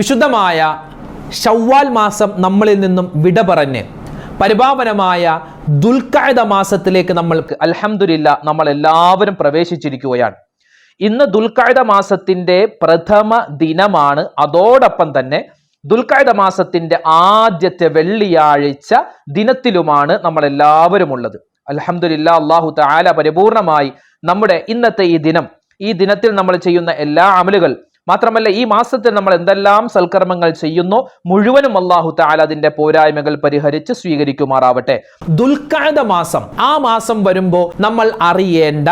വിശുദ്ധമായ ഷവ്വാൽ മാസം നമ്മളിൽ നിന്നും വിട പറഞ്ഞ് പരിപാവനമായ ദുൽഖഅദ മാസത്തിലേക്ക് നമ്മൾക്ക് അലഹമില്ല നമ്മൾ എല്ലാവരും പ്രവേശിച്ചിരിക്കുകയാണ്. ഇന്ന് ദുൽഖഅദ മാസത്തിന്റെ പ്രഥമ ദിനമാണ്. അതോടൊപ്പം തന്നെ ദുൽഖഅദ മാസത്തിന്റെ ആദ്യത്തെ വെള്ളിയാഴ്ച ദിനത്തിലുമാണ് നമ്മൾ എല്ലാവരും ഉള്ളത് അലഹമില്ല അള്ളാഹു താല പരിപൂർണമായി നമ്മുടെ ഇന്നത്തെ ഈ ദിനം ഈ ദിനത്തിൽ നമ്മൾ ചെയ്യുന്ന എല്ലാ അമലുകൾ മാത്രമല്ല ഈ മാസത്തിൽ നമ്മൾ എന്തെല്ലാം സൽക്കർമ്മങ്ങൾ ചെയ്യുന്നു മുഴുവനും അള്ളാഹു താല അതിന്റെ പോരായ്മകൾ പരിഹരിച്ച് സ്വീകരിക്കുമാറാവട്ടെ. ദുൽഖഅദ മാസം. ആ മാസം വരുമ്പോൾ നമ്മൾ അറിയേണ്ട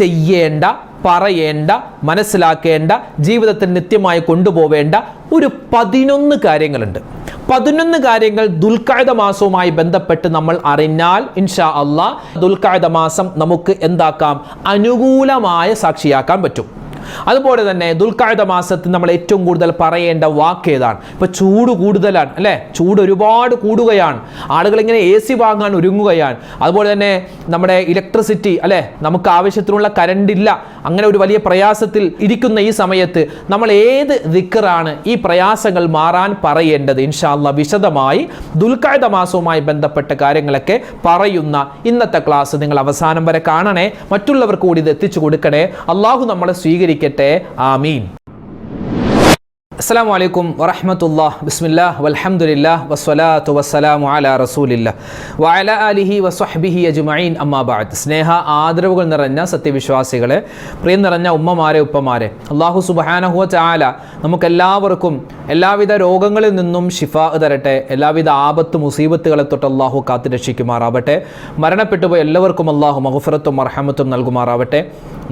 ചെയ്യേണ്ട പറയേണ്ട മനസ്സിലാക്കേണ്ട ജീവിതത്തിൽ നിത്യമായി കൊണ്ടുപോവേണ്ട ഒരു പതിനൊന്ന് കാര്യങ്ങളുണ്ട്. പതിനൊന്ന് കാര്യങ്ങൾ ദുൽഖഅദ മാസവുമായി ബന്ധപ്പെട്ട് നമ്മൾ അറിഞ്ഞാൽ ഇൻഷാ അള്ളാ ദുൽഖഅദ മാസം നമുക്ക് എന്താക്കാം? അനുകൂലമായ സാക്ഷിയാക്കാൻ പറ്റും. അതുപോലെ തന്നെ ദുൽഖഅദ മാസത്തിൽ നമ്മൾ ഏറ്റവും കൂടുതൽ പറയേണ്ട വാക്ക് ഏതാണ്? ഇപ്പൊ ചൂട് കൂടുതലാണ് അല്ലേ? ചൂട് ഒരുപാട് കൂടുകയാണ്. ആളുകൾ ഇങ്ങനെ എ സി വാങ്ങാൻ ഒരുങ്ങുകയാണ്. അതുപോലെ തന്നെ നമ്മുടെ ഇലക്ട്രിസിറ്റി അല്ലേ? നമുക്ക് ആവശ്യത്തിനുള്ള കരണ്ട് ഇല്ല. അങ്ങനെ ഒരു വലിയ പ്രയാസത്തിൽ ഇരിക്കുന്ന ഈ സമയത്ത് നമ്മൾ ഏത് ദിക്കറാണ് ഈ പ്രയാസങ്ങൾ മാറാൻ പറയേണ്ടത്? ഇൻഷാല്ല വിശദമായി ദുൽഖഅദ മാസവുമായി ബന്ധപ്പെട്ട കാര്യങ്ങളൊക്കെ പറയുന്ന ഇന്നത്തെ ക്ലാസ് നിങ്ങൾ അവസാനം വരെ കാണണേ. മറ്റുള്ളവർക്ക് കൂടി ഇത് എത്തിച്ചു കൊടുക്കണേ. അള്ളാഹു നമ്മളെ സ്വീകരിക്കട്ടെ ആമീൻ. അസ്സാം വലൈക്കും വറഹമത്തുല്ലാ ബിസ്മില്ലാ വലഹമുല്ലാ വസ്വലാത്തു വസ്സലാമു അല റസൂലില്ല വഅല അലിഹി വസ്വഹ്ബിഹി അജ്മഈൻ അമ്മാബാദ് സ്നേഹ ആദരവുകൾ നിറഞ്ഞ സത്യവിശ്വാസികളെ പ്രിയം നിറഞ്ഞ ഉമ്മമാരെ ഉപ്പമാരെ അള്ളാഹു സുബ്ഹാനഹു ചാല നമുക്കെല്ലാവർക്കും എല്ലാവിധ രോഗങ്ങളിൽ നിന്നും ഷിഫ തരട്ടെ. എല്ലാവിധ ആപത്ത് മുസീബത്തുകളെ തൊട്ട് അള്ളാഹു കാത്തു രക്ഷിക്കുമാറാവട്ടെ മരണപ്പെട്ടുപോയ എല്ലാവർക്കും അള്ളാഹു മഹുഫറത്തും അർഹമത്തും നൽകുമാറാവട്ടെ.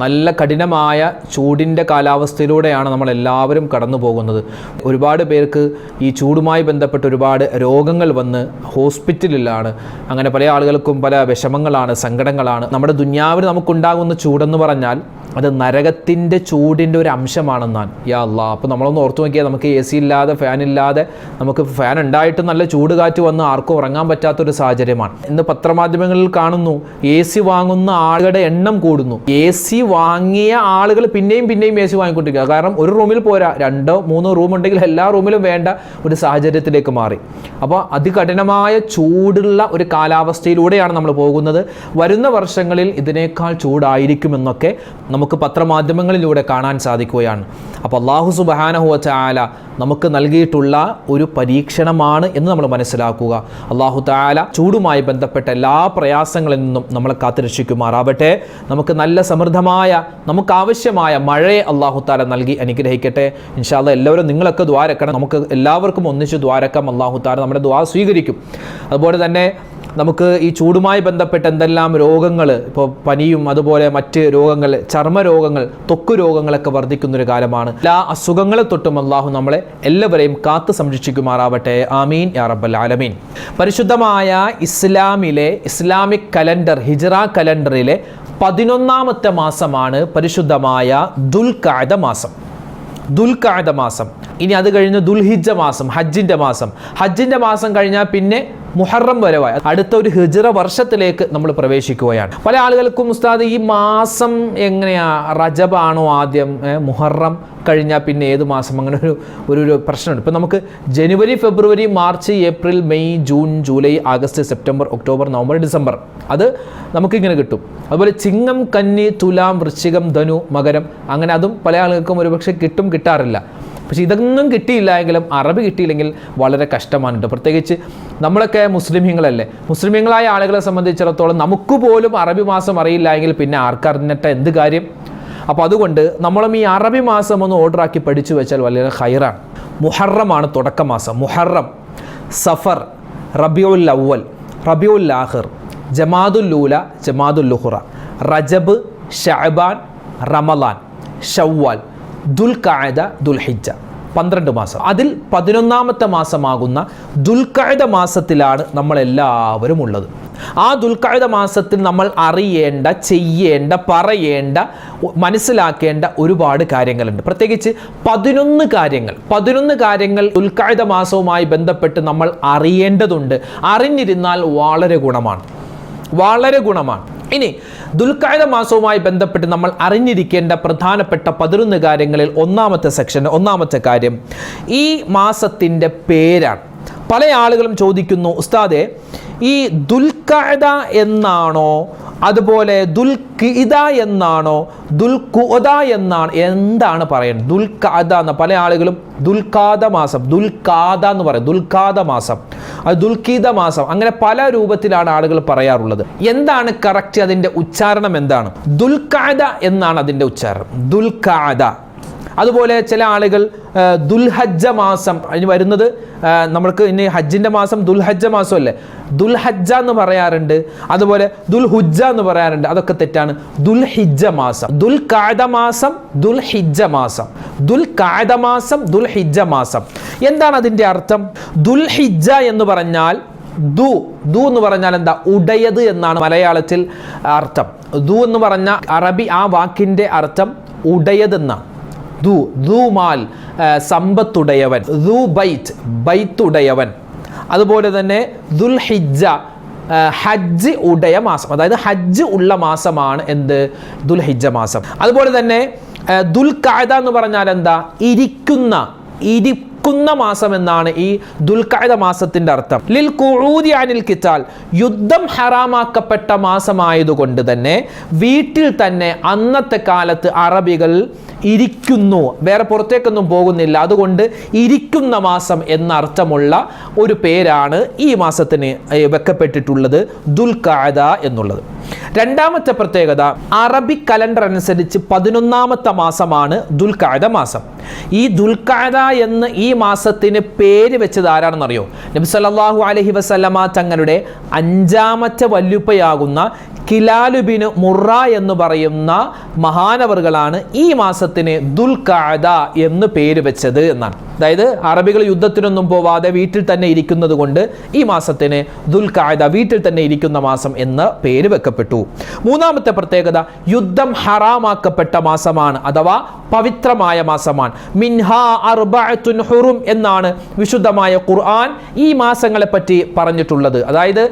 നല്ല കഠിനമായ ചൂടിന്റെ കാലാവസ്ഥയിലൂടെയാണ് നമ്മളെല്ലാവരും കടന്നു പോകുന്നത് ഒരുപാട് പേർക്ക് ഈ ചൂടുമായി ബന്ധപ്പെട്ട് ഒരുപാട് രോഗങ്ങൾ വന്ന് ഹോസ്പിറ്റലിലാണ്. അങ്ങനെ പല ആളുകൾക്കും പല വിഷമങ്ങളാണ് സങ്കടങ്ങളാണ്. നമ്മുടെ ദുന്യാവിന് നമുക്കുണ്ടാകുന്ന ചൂടെന്ന് പറഞ്ഞാൽ അത് നരകത്തിന്റെ ചൂടിന്റെ ഒരു അംശമാണെന്നാണ്. യാ അല്ല. അപ്പോൾ നമ്മളൊന്ന് ഓർത്തു നോക്കിയാൽ നമുക്ക് എ സി ഇല്ലാതെ ഫാൻ ഇല്ലാതെ നമുക്ക് ഫാൻ ഉണ്ടായിട്ട് നല്ല ചൂട് കാറ്റ് വന്ന് ആർക്കും ഉറങ്ങാൻ പറ്റാത്തൊരു സാഹചര്യമാണ്. ഇന്ന് പത്രമാധ്യമങ്ങളിൽ കാണുന്നു എ സി വാങ്ങുന്ന ആളുകളുടെ എണ്ണം കൂടുന്നു. എ സി വാങ്ങിയ ആളുകൾ പിന്നെയും പിന്നെയും എ സി വാങ്ങിക്കൊണ്ടിരിക്കുക. കാരണം ഒരു റൂമിൽ പോരാ രണ്ടോ മൂന്നോ റൂം ഉണ്ടെങ്കിൽ എല്ലാ റൂമിലും വേണ്ട ഒരു സാഹചര്യത്തിലേക്ക് മാറി. അപ്പോൾ അതികഠിനമായ ചൂടുള്ള ഒരു കാലാവസ്ഥയിലൂടെയാണ് നമ്മൾ പോകുന്നത്. വരുന്ന വർഷങ്ങളിൽ ഇതിനേക്കാൾ ചൂടായിരിക്കുമെന്നൊക്കെ നമുക്ക് പത്രമാധ്യമങ്ങളിലൂടെ കാണാൻ സാധിക്കുകയാണ്. അപ്പോൾ അള്ളാഹു സുബഹാനഹുവ ആല നമുക്ക് നൽകിയിട്ടുള്ള ഒരു പരീക്ഷണമാണ് എന്ന് നമ്മൾ മനസ്സിലാക്കുക. അള്ളാഹു താല ചൂടുമായി ബന്ധപ്പെട്ട എല്ലാ പ്രയാസങ്ങളിൽ നിന്നും നമ്മളെ കാത്തുരക്ഷിക്കുമാറാവട്ടെ. നമുക്ക് നല്ല സമൃദ്ധമായ നമുക്ക് ആവശ്യമായ മഴയെ അള്ളാഹു താല നൽകി അനുഗ്രഹിക്കട്ടെ. ഇൻഷാല്ല എല്ലാവരും നിങ്ങളൊക്കെ ദ്വാരക്കണം. നമുക്ക് എല്ലാവർക്കും ഒന്നിച്ച് ദ്വാരക്കാം. അള്ളാഹു താല നമ്മുടെ ദ്വാ സ്വീകരിക്കും. അതുപോലെ തന്നെ നമുക്ക് ഈ ചൂടുമായി ബന്ധപ്പെട്ട് എന്തെല്ലാം രോഗങ്ങൾ ഇപ്പോൾ പനിയും അതുപോലെ മറ്റ് രോഗങ്ങൾ ചർമ്മ രോഗങ്ങൾ തൊക്കു രോഗങ്ങളൊക്കെ വർദ്ധിക്കുന്നൊരു കാലമാണ്. എല്ലാ അസുഖങ്ങളെ തൊട്ടും അള്ളാഹു നമ്മളെ എല്ലാവരെയും കാത്തു സംരക്ഷിക്കുമാറാവട്ടെ. ആമീൻ. യാ റബ്ബൽ ആലമീൻ. പരിശുദ്ധമായ ഇസ്ലാമിലെ ഇസ്ലാമിക് കലണ്ടർ ഹിജറ കലണ്ടറിലെ പതിനൊന്നാമത്തെ മാസമാണ് പരിശുദ്ധമായ ദുൽഖഅദ മാസം. ദുൽഖഅദ മാസം. ഇനി അത് കഴിഞ്ഞ് ദുൽഹിജ മാസം ഹജ്ജിന്റെ മാസം. ഹജ്ജിന്റെ മാസം കഴിഞ്ഞാൽ പിന്നെ മുഹറം വരവായി അടുത്ത ഒരു ഹിജറ വർഷത്തിലേക്ക് നമ്മൾ പ്രവേശിക്കുകയാണ്. പല ആളുകൾക്കും ഉസ്താദ് ഈ മാസം എങ്ങനെയാ? റജബാണോ ആദ്യം? മുഹറം കഴിഞ്ഞാൽ പിന്നെ ഏത് മാസം? അങ്ങനെ ഒരു ഒരു ഒരു പ്രശ്നമുണ്ട്. ഇപ്പം നമുക്ക് ജനുവരി ഫെബ്രുവരി March April May June July August September October November December. അത് നമുക്കിങ്ങനെ കിട്ടും. അതുപോലെ ചിങ്ങം കന്നി തുലാം വൃശ്ചികം ധനു മകരം അങ്ങനെ അതും പല ആളുകൾക്കും ഒരുപക്ഷെ കിട്ടും കിട്ടാറില്ല. പക്ഷേ ഇതൊന്നും കിട്ടിയില്ല എങ്കിലും അറബി കിട്ടിയില്ലെങ്കിൽ വളരെ കഷ്ടമാണ് കേട്ടോ പ്രത്യേകിച്ച് നമ്മളൊക്കെ മുസ്ലിമീങ്ങളല്ലേ? മുസ്ലിമീങ്ങളായ ആളുകളെ സംബന്ധിച്ചിടത്തോളം നമുക്ക് പോലും അറബി മാസം അറിയില്ല എങ്കിൽ പിന്നെ ആർക്കറിഞ്ഞിട്ട് എന്ത് കാര്യം? അപ്പോൾ അതുകൊണ്ട് നമ്മളും ഈ അറബി മാസം ഒന്ന് ഓർഡറാക്കി പഠിച്ചു വെച്ചാൽ വളരെ ഹൈറാണ് മുഹറമാണ് തുടക്ക മാസം. മുഹറം സഫർ റബിയുൽ അവൽ റബിയുൽ ലാഹിർ ജമാദുൽ ലുഹുറ റജബ് ഷഹബാൻ റമലാൻ ഷവ്വാൽ. ദുൽഖഅദ ദുൽഹിജ പന്ത്രണ്ട് മാസം. അതിൽ പതിനൊന്നാമത്തെ മാസമാകുന്ന ദുൽഖായ മാസത്തിലാണ് നമ്മളെല്ലാവരും ഉള്ളത്. ആ ദുൽഖായ മാസത്തിൽ നമ്മൾ അറിയേണ്ട ചെയ്യേണ്ട പറയേണ്ട മനസ്സിലാക്കേണ്ട ഒരുപാട് കാര്യങ്ങളുണ്ട്. പ്രത്യേകിച്ച് പതിനൊന്ന് കാര്യങ്ങൾ. പതിനൊന്ന് കാര്യങ്ങൾ ദുൽഖായ മാസവുമായി ബന്ധപ്പെട്ട് നമ്മൾ അറിയേണ്ടതുണ്ട്. അറിഞ്ഞിരുന്നാൽ വളരെ ഗുണമാണ്. വളരെ ഗുണമാണ്. ഇനി ദുൽഖായുധ മാസവുമായി ബന്ധപ്പെട്ട് നമ്മൾ അറിഞ്ഞിരിക്കേണ്ട പ്രധാനപ്പെട്ട പതിനൊന്ന് കാര്യങ്ങളിൽ ഒന്നാമത്തെ സെക്ഷൻ ഒന്നാമത്തെ കാര്യം ഈ മാസത്തിന്റെ പേരാണ്. പല ആളുകളും ചോദിക്കുന്നു ഉസ്താദെ ഈ ദുൽഖഅദ എന്നാണോ? അതുപോലെ ദുൽഖിദ എന്നാണോ? ദുൽഖുദ എന്നാണ്? എന്താണ് പറയുന്നത് ദുൽഖഅദ എന്ന പല ആളുകളും ദുൽഖാദ മാസം ദുൽഖാദ എന്ന് പറയും ദുൽഖാദ മാസം അത് ദുൽഖീദ മാസം. അങ്ങനെ പല രൂപത്തിലാണ് ആളുകൾ പറയാറുള്ളത്. എന്താണ് കറക്റ്റ് അതിന്റെ ഉച്ചാരണം എന്താണ്? ദുൽഖഅദ എന്നാണ് അതിന്റെ ഉച്ചാരണം. ദുൽഖാദ അതുപോലെ ചില ആളുകൾ ദുൽഹജ്ജ മാസം അതിന് വരുന്നത് നമ്മൾക്ക് ഇനി ഹജ്ജിന്റെ മാസം ദുൽഹജ്ജ മാസം അല്ലേ ദുൽഹജ്ജ എന്ന് പറയാറുണ്ട്. അതുപോലെ ദുൽഹുജ്ജ എന്ന് പറയാറുണ്ട്. അതൊക്കെ തെറ്റാണ്. ദുൽഹിജ്ജ മാസം. ദുൽഖാദ മാസം ദുൽഹിജ്ജ മാസം. ദുൽഖാദ മാസം ദുൽഹിജ്ജ മാസം. എന്താണ് അതിന്റെ അർത്ഥം? ദുൽഹിജ്ജ എന്ന് പറഞ്ഞാൽ ദു. ദു എന്ന് പറഞ്ഞാൽ എന്താ? ഉടയത് എന്നാണ് മലയാളത്തിൽ അർത്ഥം. ദു എന്ന് പറഞ്ഞ അറബി ആ വാക്കിന്റെ അർത്ഥം ഉടയതെന്നാണ്. ദു ദു മാൽ സമ്പത്തുടയവൻ. ദു ബൈറ്റ് ബൈത്തുടയവൻ. അതുപോലെ തന്നെ ദുൽഹിജ്ജ ഹിജ്ജ ഹജ്ജ് ഉടയ മാസം. അതായത് ഹജ്ജ് ഉള്ള മാസമാണ് എന്ത്? ദുൽഹിജ്ജ മാസം. അതുപോലെ തന്നെ ദുൽ എന്ന് പറഞ്ഞാൽ എന്താ? ഇരിക്കുന്ന ഇരിക്കുന്ന മാസം എന്നാണ് ഈ ദുൽഖഅദ മാസത്തിന്റെ അർത്ഥം. ലിൽ കുഴൂതി അനിൽ കിറ്റാൽ യുദ്ധം ഹറാമാക്കപ്പെട്ട മാസമായതുകൊണ്ട് തന്നെ വീട്ടിൽ തന്നെ അന്നത്തെ കാലത്ത് അറബികൾ ഇരിക്കുന്നു. വേറെ പുറത്തേക്കൊന്നും പോകുന്നില്ല. അതുകൊണ്ട് ഇരിക്കുന്ന മാസം എന്ന അർത്ഥമുള്ള ഒരു പേരാണ് ഈ മാസത്തിന് വെക്കപ്പെട്ടിട്ടുള്ളത് ദുൽഖഅദ എന്നുള്ളത്. രണ്ടാമത്തെ പ്രത്യേകത അറബി കലണ്ടർ അനുസരിച്ച് പതിനൊന്നാമത്തെ മാസമാണ് ദുൽഖഅദ മാസം. ഈ ദുൽഖഅദ എന്ന് ഈ മാസത്തിന് പേര് വെച്ചത് ആരാണെന്നറിയോ? നബി സല്ലല്ലാഹു അലൈഹി വസല്ലമ തങ്ങളുടെ അഞ്ചാമത്തെ വല്യുപ്പയാകുന്ന കിലാലുബിന് മുറ എന്ന് പറയുന്ന മഹാനവറുകളാണ് ഈ മാസത്തിന് ദുൽഖഅദ എന്ന് പേര് വെച്ചത് എന്നാണ്. അതായത് അറബികൾ യുദ്ധത്തിനൊന്നും പോവാതെ വീട്ടിൽ തന്നെ ഇരിക്കുന്നത് കൊണ്ട് ഈ മാസത്തിന് ദുൽഖഅദ വീട്ടിൽ തന്നെ ഇരിക്കുന്ന മാസം എന്ന് പേര് വെക്കപ്പെട്ടു. മൂന്നാമത്തെ പ്രത്യേകത യുദ്ധം ഹറാമാക്കപ്പെട്ട മാസമാണ് അഥവാ പവിത്രമായ മാസമാണ്. മിൻഹ അർബഅത്തുൻ ഹുറും എന്നാണ് വിശുദ്ധമായ ഖുർആൻ ഈ മാസങ്ങളെ പറ്റി പറഞ്ഞിട്ടുള്ളത്. അതായത്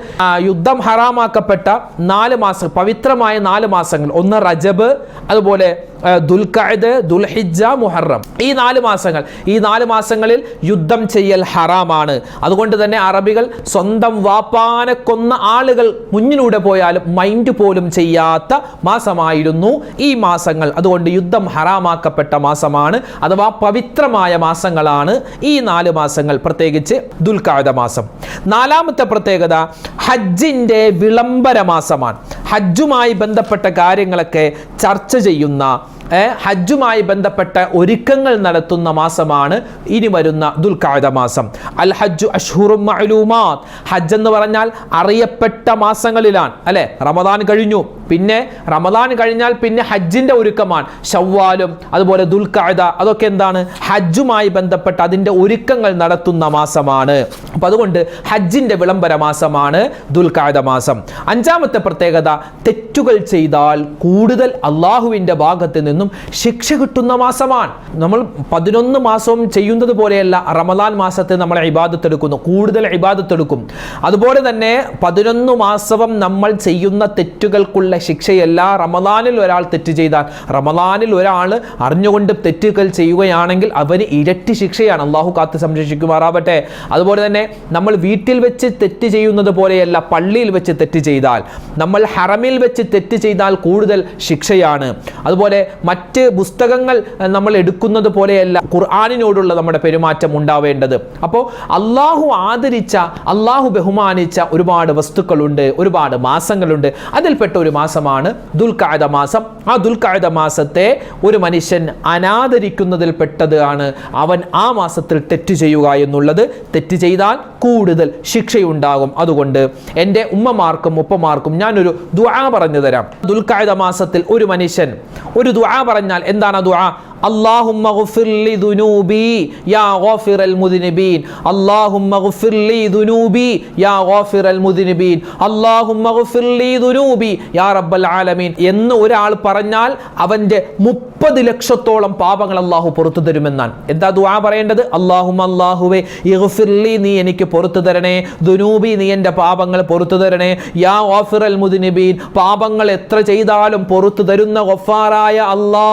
യുദ്ധം ഹറാമാക്കപ്പെട്ട നാല് മാസം പവിത്രമായ നാല് മാസങ്ങൾ ഒന്ന് റജബ് അതുപോലെ ദുൽഖഅദ് ദുൽഹിജ മുഹറം. ഈ നാല് മാസങ്ങൾ ഈ നാല് മാസങ്ങളിൽ യുദ്ധം ചെയ്യൽ ഹറാമാണ്. അതുകൊണ്ട് തന്നെ അറബികൾ സ്വന്തം വാപ്പാനെ കൊന്ന ആളുകൾ മുന്നിലൂടെ പോയാലും മൈൻഡ് പോലും ചെയ്യാത്ത മാസമായിരുന്നു ഈ മാസങ്ങൾ. അതുകൊണ്ട് യുദ്ധം ഹറാമാക്കപ്പെട്ട മാസമാണ് അഥവാ പവിത്രമായ മാസങ്ങളാണ് ഈ നാല് മാസങ്ങൾ പ്രത്യേകിച്ച് ദുൽഖഅദ മാസം. നാലാമത്തെ പ്രത്യേകത ഹജ്ജിന്റെ വിളംബര മാസമാണ്. ഹജ്ജുമായി ബന്ധപ്പെട്ട കാര്യങ്ങളൊക്കെ ചർച്ച ചെയ്യുന്ന ഹജ്ജുമായി ബന്ധപ്പെട്ട ഒരുക്കങ്ങൾ നടത്തുന്ന മാസമാണ് ഇനി വരുന്ന ദുൽഖഅദ മാസം. അൽ ഹജ്ജു അഷ്ഹുറും മഅലൂമാത്. ഹജ്ജ് എന്ന് പറഞ്ഞാൽ അറിയപ്പെട്ട മാസങ്ങളിലാണ് അല്ലെ? റമദാൻ കഴിഞ്ഞു. പിന്നെ റമദാൻ കഴിഞ്ഞാൽ പിന്നെ ഹജ്ജിന്റെ ഒരുക്കമാണ്. ഷവ്വാലും അതുപോലെ ദുൽഖഅദ അതൊക്കെ എന്താണ്? ഹജ്ജുമായി ബന്ധപ്പെട്ട അതിന്റെ ഒരുക്കങ്ങൾ നടത്തുന്ന മാസമാണ്. അപ്പൊ അതുകൊണ്ട് ഹജ്ജിന്റെ വിളംബര മാസമാണ് ദുൽഖഅദ മാസം. അഞ്ചാമത്തെ പ്രത്യേകത തെറ്റുകൾ ചെയ്താൽ കൂടുതൽ അള്ളാഹുവിന്റെ ഭാഗത്ത് നിന്നും ശിക്ഷ കിട്ടുന്ന മാസമാണ്. നമ്മൾ പതിനൊന്ന് മാസവും ചെയ്യുന്നത് പോലെയല്ല റമദാൻ മാസത്തെ നമ്മൾ ഇബാദത്തെടുക്കുന്നു കൂടുതൽ ഇബാദത്തെടുക്കും. അതുപോലെ തന്നെ പതിനൊന്ന് മാസവും നമ്മൾ ചെയ്യുന്ന തെറ്റുകൾക്കുള്ള ശിക്ഷയല്ല റമദാനിൽ ഒരാൾ തെറ്റ് ചെയ്താൽ. റമദാനിൽ ഒരാൾ അറിഞ്ഞുകൊണ്ട് തെറ്റുകൾ ചെയ്യുകയാണെങ്കിൽ അവന് ഇരട്ടി ശിക്ഷയാണ്. അള്ളാഹു കാത്ത് സംരക്ഷിക്കുമാറാവട്ടെ. അതുപോലെ തന്നെ നമ്മൾ വീട്ടിൽ വെച്ച് തെറ്റ് ചെയ്യുന്നത് പോലെയല്ല പള്ളിയിൽ വെച്ച് തെറ്റ് ചെയ്താൽ. നമ്മൾ ഹറമിൽ വെച്ച് തെറ്റ് ചെയ്താൽ കൂടുതൽ ശിക്ഷയാണ്. അതുപോലെ മറ്റ് പുസ്തകങ്ങൾ നമ്മൾ എടുക്കുന്നത് പോലെയല്ല ഖുർആാനിനോടുള്ള നമ്മുടെ പെരുമാറ്റം ഉണ്ടാവേണ്ടത്. അപ്പോൾ അള്ളാഹു ആദരിച്ച അള്ളാഹു ബഹുമാനിച്ച ഒരുപാട് വസ്തുക്കളുണ്ട് ഒരുപാട് മാസങ്ങളുണ്ട്. അതിൽപ്പെട്ട ഒരു മാസമാണ് ദുൽഖഅദ മാസം. ആ ദുൽഖഅദ മാസത്തെ ഒരു മനുഷ്യൻ അനാദരിക്കുന്നതിൽ പെട്ടതാണ് അവൻ ആ മാസത്തിൽ തെറ്റ് ചെയ്യുക എന്നുള്ളത്. തെറ്റ് ചെയ്താൽ കൂടുതൽ ശിക്ഷയുണ്ടാകും. അതുകൊണ്ട് എന്റെ ഉമ്മമാർക്കും ഉപ്പമാർക്കും ഞാനൊരു ദുആ പറഞ്ഞു തരാം. ദുൽഖഅദ മാസത്തിൽ ഒരു മനുഷ്യൻ ഒരു ദുആ പറഞ്ഞാൽ എന്താണ് ദുആ? اللهم اغفر لي ذنوبي يا غافر المذنبين اللهم اغفر لي ذنوبي يا غافر المذنبين اللهم اغفر لي ذنوبി യാ റബ്ബൽ ആലമീൻ എന്ന് ഒരാൾ പറഞ്ഞാൽ അവന്റെ മുപ്പത് ലക്ഷത്തോളം പാപങ്ങൾ അള്ളാഹു പുറത്തു തരുമെന്നാണ് എന്താ ദുആ പറയേണ്ടത് അള്ളാഹും അള്ളാഹുവേ ഇഗ്ഫിർലി നീ എനിക്ക് പുറത്തു തരണേ ദുനൂബി നീ എൻ്റെ പാപങ്ങൾ പുറത്തു തരണേ യാ ഗാഫിറൽ മുദ്നിബീൻ പാപങ്ങൾ എത്ര ചെയ്താലും പുറത്തു തരുന്ന ഗഫാറായ അല്ലാ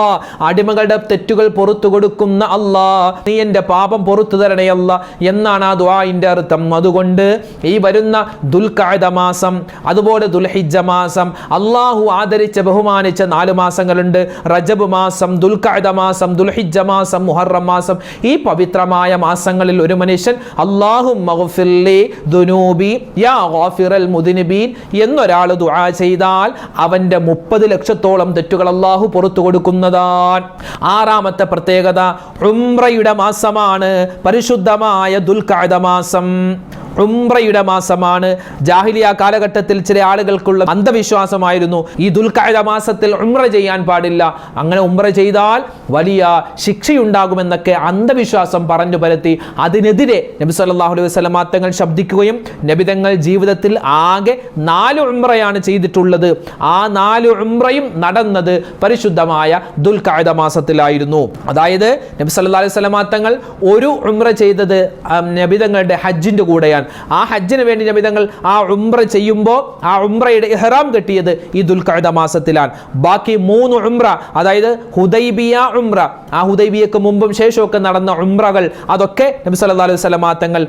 അടിമകളുടെ തെറ്റുകൾ പുറത്തു കൊടുക്കുന്ന അല്ലാ നീ എന്റെ പാപം പുറത്തു തരണേ എന്നാണ് ആ ദുആഇന്റെ അർത്ഥം. അതുകൊണ്ട് ഈ വരുന്ന ദുൽഖഅദ മാസം അതുപോലെ ദുൽഹിജ മാസം അള്ളാഹു ആദരിച്ച ബഹുമാനിച്ച നാല് മാസങ്ങളുണ്ട്. റജബ് മാസം ദുൽഖഅദ മാസം ദുൽഹിജ മാസം മുഹറം മാസം ഈ പവിത്രമായ മാസങ്ങളിൽ ഒരു മനുഷ്യൻ അള്ളാഹു ദുനൂബി യാ ഗാഫിറൽ എന്നൊരാൾ ദുആ ചെയ്താൽ അവന്റെ മുപ്പത് ലക്ഷത്തോളം തെറ്റുകൾ അള്ളാഹു പുറത്തു കൊടുക്കുന്നതാണ് ആറാമത്തെ പ്രത്യേകത ഉംറയുടെ മാസമാണ്. പരിശുദ്ധമായ ദുൽഖഅദ മാസം. ഉംറയുടെ മാസമാണ്. ജാഹിലിയ കാലഘട്ടത്തിൽ ചില ആളുകൾക്കുള്ള അന്ധവിശ്വാസമായിരുന്നു. ഈ ദുൽഖായ മാസത്തിൽ ഉംറ ചെയ്യാൻ പാടില്ല. അങ്ങനെ ഉംറ ചെയ്താൽ വലിയ ശിക്ഷയുണ്ടാകുമെന്നൊക്കെ അന്ധവിശ്വാസം പറഞ്ഞു പരത്തി. അതിനെതിരെ നബി സല്ലാഹു അലൈഹി വസല്ലം തങ്ങൾ ശബ്ദിക്കുകയും നബിതങ്ങൾ ജീവിതത്തിൽ ആകെ നാല് ഉംറയാണ് ചെയ്തിട്ടുള്ളത്. ആ നാല് ഉംറയും നടന്നത് പരിശുദ്ധമായ ദുൽഖഅദ മാസത്തിലായിരുന്നു. അതായത് നബി സല്ലാ അലൈഹി വസല്ലം തങ്ങൾ ഒരു ഉംറ ചെയ്തത് നബിതങ്ങളുടെ ഹജ്ജിന്റെ കൂടെയാണ്. ആ ഹജ്ജിന് വേണ്ടി നബിതങ്ങൾ ആ ഉംറ ചെയ്യുമ്പോൾ ആ ഉംറയുടെ ഇഹ്റാം കെട്ടിയത് ഈ ദുൽഖഅദ മാസത്തിലാണ്. ബാക്കി മൂന്ന് ഉംറ അതായത് ഹുദൈബിയ ഉംറ ആ ഹുദൈബിയക്ക് മുമ്പും ശേഷമൊക്കെ നടന്ന ഉംറകൾ അതൊക്കെ നബി സല്ലല്ലാഹു അലൈഹി വസല്ലം തങ്ങൾ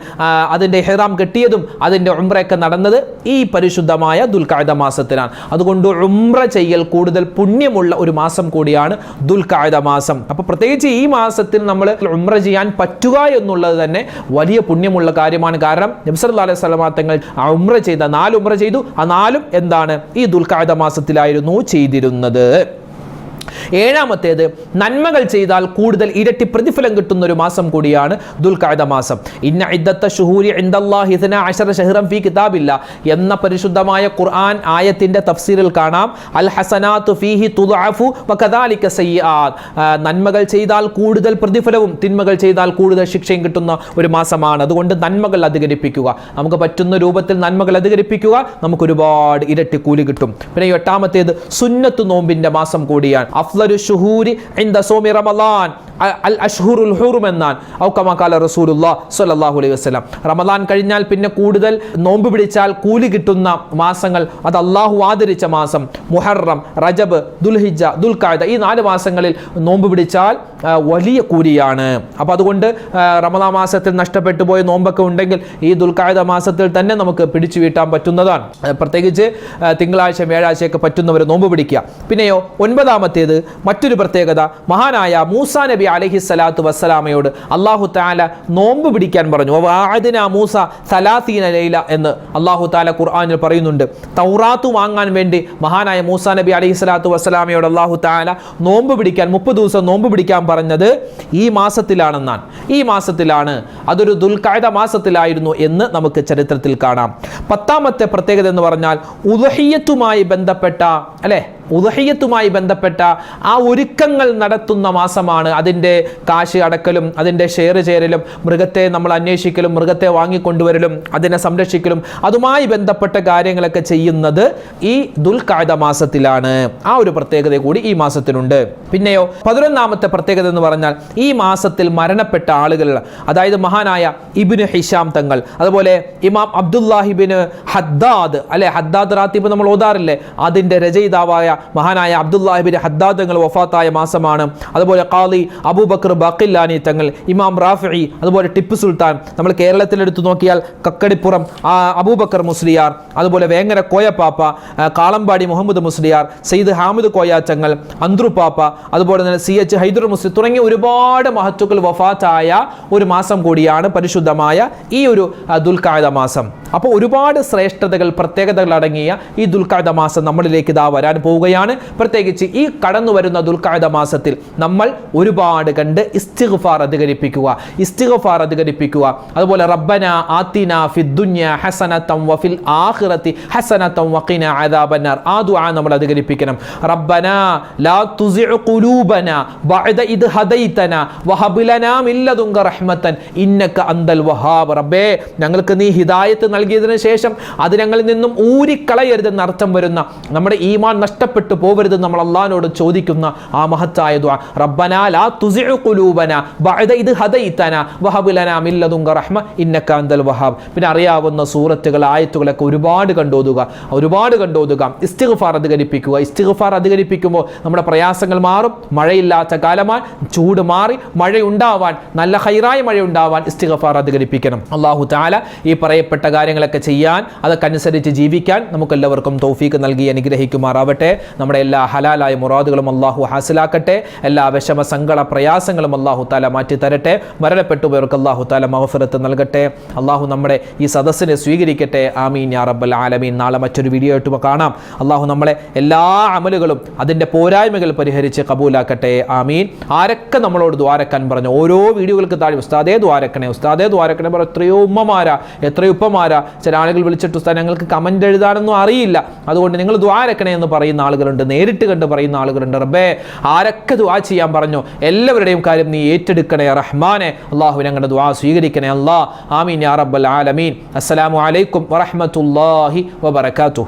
അതിന്റെ ഇഹ്റാം കെട്ടിയതും അതിന്റെ ഉംറയൊക്കെ നടന്നത് ഈ പരിശുദ്ധമായ ദുൽഖഅദ മാസത്തിലാണ്. അതുകൊണ്ട് ഉംറ ചെയ്യൽ കൂടുതൽ പുണ്യമുള്ള ഒരു മാസം കൂടിയാണ് ദുൽഖഅദ മാസം. അപ്പോൾ പ്രത്യേകിച്ച് ഈ മാസത്തിൽ നമ്മൾ ഉംറ ചെയ്യാൻ പറ്റുക എന്നുള്ളത് തന്നെ വലിയ പുണ്യമുള്ള കാര്യമാണ്. കാരണം നബി സല്ലല്ലാഹു അലൈഹി തങ്ങൾ ആ ഉംറ ചെയ്ത നാല് ഉമ്ര ചെയ്തു. ആ നാലും എന്താണ്? ഈ ദുൽഖഅദ മാസത്തിലായിരുന്നു ചെയ്തിരുന്നത്. ഏഴാമത്തേത് നന്മകൾ ചെയ്താൽ കൂടുതൽ ഇരട്ടി പ്രതിഫലം കിട്ടുന്ന ഒരു മാസം കൂടിയാണ് ദുൽഖഅദ മാസം. ഇന്ന ഇദ്ദത്ത ഷുഹൂരി ഇൻദല്ലാഹി ഇസ്ന അശറ ഷഹ്റൻ ഫീ കിതാബില്ല എന്ന പരിശുദ്ധമായ ഖുർആൻ ആയത്തിന്റെ തഫ്സീറിൽ കാണാം. അൽ ഹസനാത്തു ഫീഹി തുദാഫു വകദാലിക സയ്യിആത്ത് നന്മകൾ ചെയ്താൽ കൂടുതൽ പ്രതിഫലവും തിന്മകൾ ചെയ്താൽ കൂടുതൽ ശിക്ഷയും കിട്ടുന്ന ഒരു മാസമാണ്. അതുകൊണ്ട് നന്മകൾ അധികരിപ്പിക്കുക. നമുക്ക് പറ്റുന്ന രൂപത്തിൽ നന്മകൾ അധികരിപ്പിക്കുക നമുക്ക് ഒരുപാട് ഇരട്ടി കൂലി കിട്ടും. പിന്നെ എട്ടാമത്തേത് സുന്നത്ത് നോമ്പിന്റെ മാസം കൂടിയാണ്. അഫ്ലലു ഷുഹൂരി ഇൻദ സോമി റമളാൻ അൽ അഷ്ഹുറുൽ ഹുറും എന്നാണ് ഔ കമാ ഖാല റസൂലുള്ളാ സ്വല്ലല്ലാഹു അലൈഹി വസല്ലം. റമളാൻ കഴിഞ്ഞാൽ പിന്നെ കൂടുതൽ നോമ്പ് പിടിച്ചാൽ കൂലി കിട്ടുന്ന മാസങ്ങൾ. അത് അള്ളാഹു ആദരിച്ച മാസം. മുഹറം റജബ് ദുൽഹിജ ദുൽഖായ ഈ നാല് മാസങ്ങളിൽ നോമ്പ് പിടിച്ചാൽ വലിയ കൂലിയാണ്. അപ്പോൾ അതുകൊണ്ട് ആ, മാസത്തിൽ നഷ്ടപ്പെട്ടു പോയ നോമ്പൊക്കെ ഉണ്ടെങ്കിൽ ഈ ദുൽഖഅദ മാസത്തിൽ തന്നെ നമുക്ക് പിടിച്ചു വീട്ടാൻ പറ്റുന്നതാണ്. പ്രത്യേകിച്ച് തിങ്കളാഴ്ച വ്യാഴാഴ്ചയൊക്കെ പറ്റുന്നവർ നോമ്പ് പിടിക്കുക. പിന്നെയോ ഒൻപതാമത്തേത് മറ്റൊരു പ്രത്യേകത മഹാനായ മൂസ നബി അലഹി സ്വലാത്തു വസ്സലാമയോട് അള്ളാഹു താല നോമ്പ് പിടിക്കാൻ പറഞ്ഞു. "വവാഅദ്നാ മൂസ സലാസീന ലൈല എന്ന് അള്ളാഹു താല ഖുർആാനിൽ പറയുന്നുണ്ട്. തൗറാത്ത് വാങ്ങാൻ വേണ്ടി മഹാനായ മൂസ നബി അലഹി സ്വലാത്തു വസ്സലാമയോട് അള്ളാഹു താല നോമ്പ് പിടിക്കാൻ മുപ്പത് ദിവസം നോമ്പ് പിടിക്കാൻ പറഞ്ഞത് ഈ മാസത്തിലാണെന്നാണ്. ഈ മാസത്തിലാണ് അതൊരു ദുൽഖഅദ മാസത്തിലായിരുന്നു എന്ന് നമുക്ക് ചരിത്രത്തിൽ കാണാം. പത്താമത്തെ പ്രത്യേകത എന്ന് പറഞ്ഞാൽ ഉദഹിയത്തുമായി ബന്ധപ്പെട്ട അല്ലെ? ഉദഹിയത്തുമായി ബന്ധപ്പെട്ട ആ ഒരുക്കങ്ങൾ നടത്തുന്ന മാസമാണ് അതിന്റെ കാശ് അടക്കലും അതിന്റെ ഷെയർ ചേരലും മൃഗത്തെ നമ്മൾ അന്വേഷിക്കലും മൃഗത്തെ വാങ്ങിക്കൊണ്ടുവരലും അതിനെ സംരക്ഷിക്കലും അതുമായി ബന്ധപ്പെട്ട കാര്യങ്ങളൊക്കെ ചെയ്യുന്നത് ഈ ദുൽഖഅദ മാസത്തിലാണ്. ആ ഒരു പ്രത്യേകത കൂടി ഈ മാസത്തിനുണ്ട്. പിന്നെയോ പതിനൊന്നാമത്തെ പ്രത്യേകത എന്ന് പറഞ്ഞാൽ ഈ മാസത്തിൽ മരണപ്പെട്ട ആളുകൾ അതായത് മഹാനായ ഇബിന് ഹിഷാം തങ്ങൾ അതുപോലെ ഇമാം അബ്ദുല്ലാഹിബിന് ഹദ്ദാദ് അല്ലെ ഹദ്ദാദ് റാത്തിബ് നമ്മൾ ഓതാറില്ലേ? അതിന്റെ രചയിതാവായ മഹാനായ അബ്ദുല്ലാഹിബിൻ ഹദ്ദാദ് തങ്ങൾ വഫാത്തായ മാസമാണ്. അതുപോലെ ഖാദി അബൂബക്കർ ബാക്കില്ലാനി തങ്ങൾ ഇമാം റാഫി അതുപോലെ ടിപ്പു സുൽത്താൻ. നമ്മൾ കേരളത്തിൽ എടുത്തു നോക്കിയാൽ കക്കടിപ്പുറം അബൂബക്കർ മുസ്ലിയാർ അതുപോലെ വേങ്ങര കോയപ്പാപ്പ കാളമ്പാടി മുഹമ്മദ് മുസ്ലിയാർ സെയ്ദ് ഹാമിദ് കോയാച്ചങ്ങൾ അന്ത്രുപ്പാപ്പ അതുപോലെ തന്നെ സി എച്ച് ഹൈദർ മുസ്ലിം തുടങ്ങിയ ഒരുപാട് മഹത്തുക്കൾ വഫാത്തായ ഒരു മാസം കൂടിയാണ് പരിശുദ്ധമായ ഈ ഒരു ദുൽഖായുധ മാസം. അപ്പോൾ ഒരുപാട് ശ്രേഷ്ഠതകൾ പ്രത്യേകതകൾ അടങ്ങിയ ഈ ദുൽഖഅദ മാസം നമ്മളിലേക്ക് ഇതാ വരാൻ പോവുക പോവുകയാണ് പ്രത്യേകിച്ച് ഈ കടന്നു വരുന്ന ദുൽഖാദ മാസത്തിൽ നമ്മൾ ഒരുപാട് കണ്ട് ഇസ്തിഗ്ഫാർ അധികരിപ്പിക്കുക ഇസ്തിഗ്ഫാർ അധികരിപ്പിക്കുക. അതുപോലെ റബ്ബന ആത്തിന ഫിദ്ദുന്യ ഹസനത്തം വഫിൽ ആഖിറത്തി ഹസനത്തം വഖിന അദാബന്നാർ. ആ ദുആ നമ്മൾ അധികരിപ്പിക്കണം. റബ്ബന ലാ തുസിഉ ഖുലൂബന ബഅദ ഇദ് ഹദൈതന വഹബ് ലനാ മിൻ ലദുങ്ക റഹ്മത്തൻ. ഇന്നക അന്തൽ വഹാബ്. റബ്ബേ ഞങ്ങൾക്ക് നീ ഹിദായത്ത് നൽകിയതിനു ശേഷം അത് ഞങ്ങളിൽ നിന്നും ഊരിക്കളയരുതെന്ന് അർത്ഥം വരുന്ന നമ്മുടെ ഈമാൻ നഷ്ടപ്പെട്ടു പോവരുത് നമ്മൾ അള്ളാഹിനോട് ചോദിക്കുന്ന ആ മഹത്തായ ദുആ. റബ്ബനാ ലാ ബഅദ ഇദ് ലനാ റഹ്മ ഇന്നക പിന്നെ അറിയാവുന്ന സൂറത്തുകൾ ആയത്തുകളൊക്കെ ഒരുപാട് കണ്ടോതുക ഒരുപാട് കണ്ടോതുക. ഇസ്തിഗ്ഫാർ അധികരിപ്പിക്കുക. ഇസ്തിഗ്ഫാർ അധികരിപ്പിക്കുമ്പോൾ നമ്മുടെ പ്രയാസങ്ങൾ മാറും. മഴയില്ലാത്ത കാലമാണ് ചൂട് മാറി മഴയുണ്ടാവാൻ നല്ല ഹൈറായ മഴ ഉണ്ടാവാൻ ഇസ്തിഗ്ഫാർ അധികരിപ്പിക്കണം. അള്ളാഹു താല ഈ പറയപ്പെട്ട കാര്യങ്ങളൊക്കെ ചെയ്യാൻ അതൊക്കെ അനുസരിച്ച് ജീവിക്കാൻ നമുക്കെല്ലാവർക്കും തൗഫീക്ക് നൽകി അനുഗ്രഹിക്കുമാറാവട്ടെ. നമ്മുടെ എല്ലാ ഹലാലായ മുറാദുകളും അള്ളാഹു ഹാസിലാക്കട്ടെ. എല്ലാ വിഷമ സങ്കട പ്രയാസങ്ങളും അള്ളാഹു താല മാറ്റി തരട്ടെ മരണപ്പെട്ടു മരണപ്പെട്ടുപോയവർക്ക് അള്ളാഹു താല മഹഫിറത്ത് നൽകട്ടെ. അള്ളാഹു നമ്മുടെ ഈ സദസ്സിനെ സ്വീകരിക്കട്ടെ. ആമീൻ യാ റബ്ബൽ ആലമീൻ. നാളെ മറ്റൊരു വീഡിയോ ആയിട്ട് കാണാം. അള്ളാഹു നമ്മളെ എല്ലാ അമലുകളും അതിന്റെ പോരായ്മകൾ പരിഹരിച്ച് കബൂലാക്കട്ടെ. ആമീൻ. ആരൊക്കെ നമ്മളോട് ദ്വാരക്കാൻ പറഞ്ഞു? ഓരോ വീഡിയോകൾക്ക് താഴെ ഉസ്താദേ ദ്വാരക്കണേ. ഉസ്താദേ ദ്വാരക്കണേ പറഞ്ഞു എത്രയോ ഉമ്മമാരാ എത്രയോ ഉപ്പമാരാ. ചില ആളുകൾ വിളിച്ചിട്ട് ഉസ്താദ് ഞങ്ങൾക്ക് കമന്റ് എഴുതാനൊന്നും അറിയില്ല. അതുകൊണ്ട് നിങ്ങൾ ദ്വാരക്കണേ എന്ന് പറയുന്ന ആളുകളുണ്ട്. നേരിട്ട് കണ്ട് പറയുന്ന ആളുകളുണ്ട്. റബ്ബേ ആരൊക്കെ ദ്വാ ചെയ്യാൻ പറഞ്ഞു? എല്ലാവരുടെയും കാര്യം നീ ഏറ്റെടുക്കണേ റഹ്മാനെ. അള്ളാഹു ഞങ്ങളുടെ ദ്വാ സ്വീകരിക്കണേ. അള്ളാ ആമീൻ യാ റബ്ബൽ ആലമീൻ. അസ്സലാമു അലൈക്കും വറഹ്മത്തുള്ളാഹി വബറകാതുഹു.